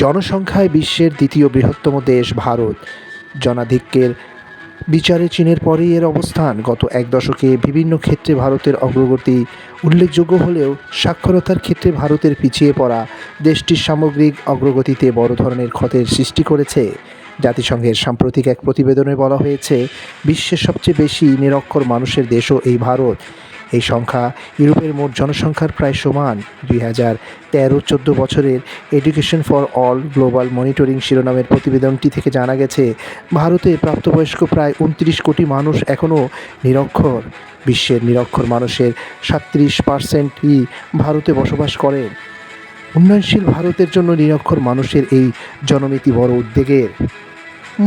জনসংখ্যায় বিশ্বের দ্বিতীয় বৃহত্তম দেশ ভারত। জনাধিক্যের বিচারে চীনের পরেই এর অবস্থান। গত এক দশকে বিভিন্ন ক্ষেত্রে ভারতের অগ্রগতি উল্লেখযোগ্য হলেও সাক্ষরতার ক্ষেত্রে ভারতের পিছিয়ে পড়া দেশটির সামগ্রিক অগ্রগতিতে বড় ধরনের ক্ষতের সৃষ্টি করেছে। জাতিসংঘের সাম্প্রতিক এক প্রতিবেদনে বলা হয়েছে, বিশ্বের সবচেয়ে বেশি নিরক্ষর মানুষের দেশও এই ভারত। এই সংখ্যা ইউরোপের মোট জনসংখ্যার প্রায় সমান। দুই হাজার তেরো চোদ্দ বছরের education for all global monitoring শিরোনামের প্রতিবেদনটি থেকে জানা গেছে, ভারতে প্রাপ্তবয়স্ক প্রায় উনত্রিশ কোটি মানুষ এখনও নিরক্ষর। বিশ্বের নিরক্ষর মানুষের সাতত্রিশ পার্সেন্টই ভারতে বসবাস করেন উন্নয়নশীল ভারতের জন্য নিরক্ষর মানুষের এই জনমিতি বড় উদ্বেগের।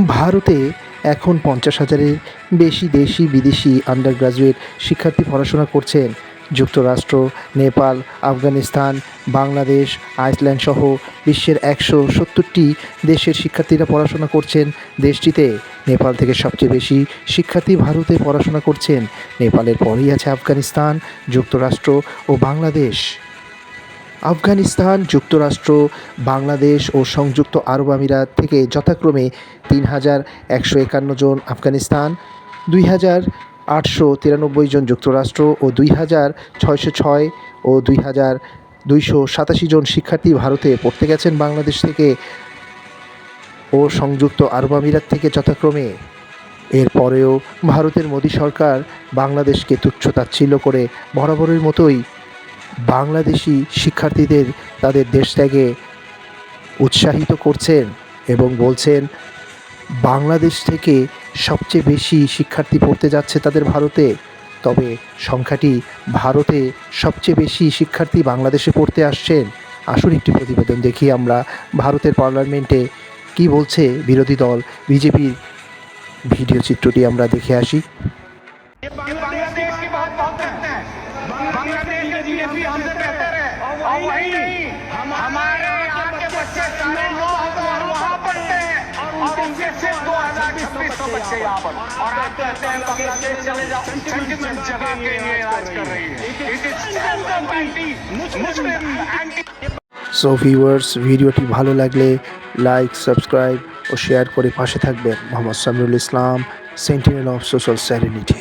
ভারতে এখন পঞ্চাশ হাজারের বেশি দেশি, বিদেশি আন্ডার গ্রাজুয়েট শিক্ষার্থী পড়াশোনা করছেন। যুক্তরাষ্ট্র, নেপাল, আফগানিস্তান, বাংলাদেশ, আইসল্যান্ড সহ বিশ্বের একশো সত্তরটি দেশের শিক্ষার্থীরা পড়াশোনা করছেন দেশটিতে। নেপাল থেকে সবচেয়ে বেশি শিক্ষার্থী ভারতে পড়াশোনা করছেন। নেপালের পরেই আছে আফগানিস্তান, যুক্তরাষ্ট্র ও বাংলাদেশ। আফগানিস্তান, যুক্তরাষ্ট্র, বাংলাদেশ ও সংযুক্ত আরব আমিরাত থেকে যথাক্রমে তিন হাজার একশো একান্ন জন আফগানিস্তান, দুই হাজার আটশো তিরানব্বই জন যুক্তরাষ্ট্র ও দুই হাজার ছয়শো ছয় ও দুই হাজার দুইশো সাতাশি জন শিক্ষার্থী ভারতে পড়তে গেছেন বাংলাদেশ থেকে ও সংযুক্ত আরব আমিরাত থেকে যথাক্রমে। এরপরেও ভারতের মোদী সরকার বাংলাদেশকে তুচ্ছ তাচ্ছিল্য করে বরাবরের মতোই বাংলাদেশি শিক্ষার্থীদের তাদের দেশ ত্যাগে উৎসাহিত করছেন এবং বলছেন, বাংলাদেশ থেকে সবচেয়ে বেশি শিক্ষার্থী পড়তে যাচ্ছে তাদের ভারতে। তবে সংখ্যাটি ভারতে সবচেয়ে বেশি শিক্ষার্থী বাংলাদেশে পড়তে আসছেন। আসুন একটি প্রতিবেদন দেখি আমরা ভারতের পার্লামেন্টে কি বলছে বিরোধী দল। বিজেপির ভিডিও চিত্রটি আমরা দেখে আসি। बांग्लादेश की बात बहुत करते हैं बांग्लादेश का जीडीपी हमसे बेहतर है और वही नहीं हम हमारे यहाँ के बच्चे साढ़े नौ हजार वहाँ पढ़ते हैं और उनके सिर्फ दो हजार छब्बीस सौ बच्चे यहाँ पर और आप कहते हैं बांग्लादेश चले जाओ सेंटिमेंट जगह के लिए राज कर रही है it is anti Muslim anti so viewers ভিডিওটি ভালো লাগলে লাইক সাবস্ক্রাইব ও শেয়ার করে পাশে থাকবেন Mohammad Samiul Islam sentinel of social serenity